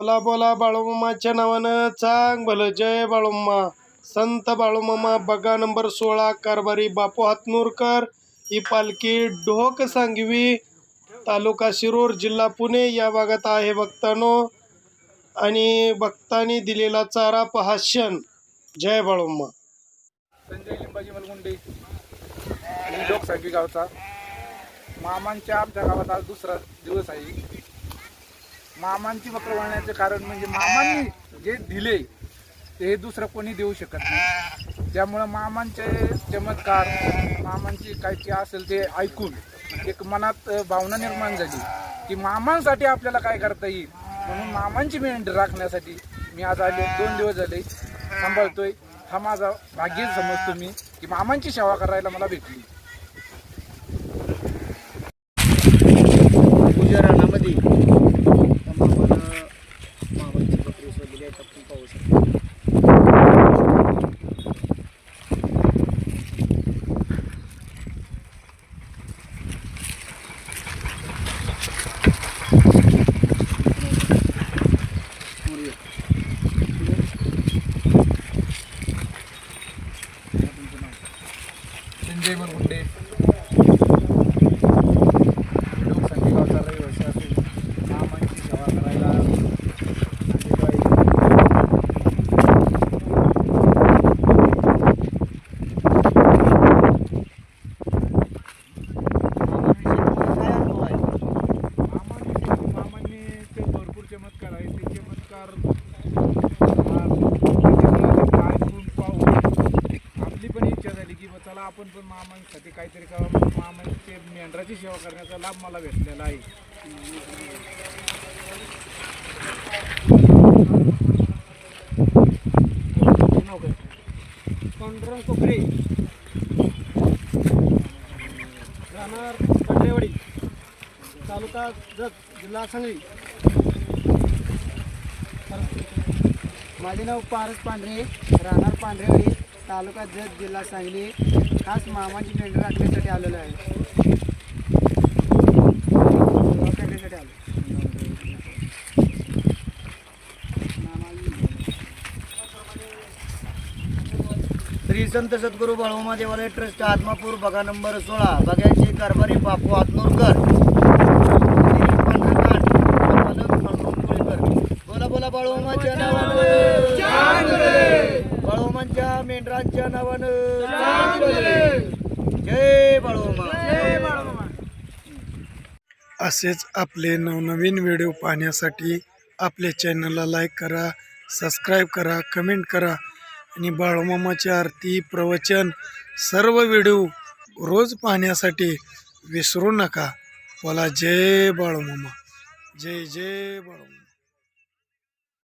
बोला बोला बाळूमामाच्या नावानं चांग भलं. जय बाळूमामा. संत बाळूमामा बगा नंबर सोळा कारभारी बापू हातनूरकर. ही पालखी ढोक सांगवी तालुका शिरूर जिल्हा पुणे या भागात आहे भक्तानो. आणि भक्तांनी दिलेला चारा पहाशन जय बाळूम्मा. संजय लिंबाजी मलगुंडे. मी लोकसंख्या गावचा. मामांच्या आमच्या गावात आज दुसरा दिवस आहे. मामांची वक्र वाळण्याचे कारण म्हणजे मामांनी जे दिले ते हे दुसरं कोणी देऊ शकत नाही. त्यामुळं मामांचे चमत्कार मामांची काय जे असेल ते ऐकून एक मनात भावना निर्माण झाली की मामांसाठी आपल्याला काय करता येईल? म्हणून मामांची मेंढ राखण्यासाठी मी आज आले. दोन दिवस झाले सांभाळतोय हा माझा भाग्य समजतो मी की मामांची सेवा करायला मला भेटली पूजा रानामध्ये त्या मामानं मामाची बकरी शोधलेली आहे आपण पाहू शकतो संजय मलगुंडे लोकसंख्या गावचा रहिवासी असून मामांची सेवा करायला आलेलो आहे. मामांनी मामांनी ते भरपूर चमत्कार आहे. ते चमत्कार ऐकून पाहून आपली पण इच्छा झाली की चला आपण पण मामांसाठी काहीतरी करावं. मामांचे मेंढराची सेवा करण्याचा लाभ मला भेटलेला आहे. पांडुरंग कोपरे राहणार पांढरेवाडी तालुका जत जिल्हा सांगली. माझे नाव पारस पांढरे राहणार पांढरेवाडी तालुका जत जिल्हा सांगली खास मामाची मेंढर राखण्यासाठी आलेलो आहे. राखण्यासाठी आलो. श्री संत सद्गुरू बाळूमा देवालय ट्रस्ट आत्मापूर बघा नंबर सोळा. बघ्याचे कारभारी बापू आत्नोरकर. बोला बाळूमाच्या नावानं. बाळूमांच्या मेंढरांच्या नावानं. जय बाळूमा असेच आपले नवनवीन व्हिडिओ पाहण्यासाठी आपल्या चॅनलला लाईक करा सबस्क्राईब करा कमेंट करा आणि बाळूमामाची आरती प्रवचन सर्व व्हिडिओ रोज पाहण्यासाठी विसरू नका. बोला जय बाळूमामा. जय जय बाळूमामा.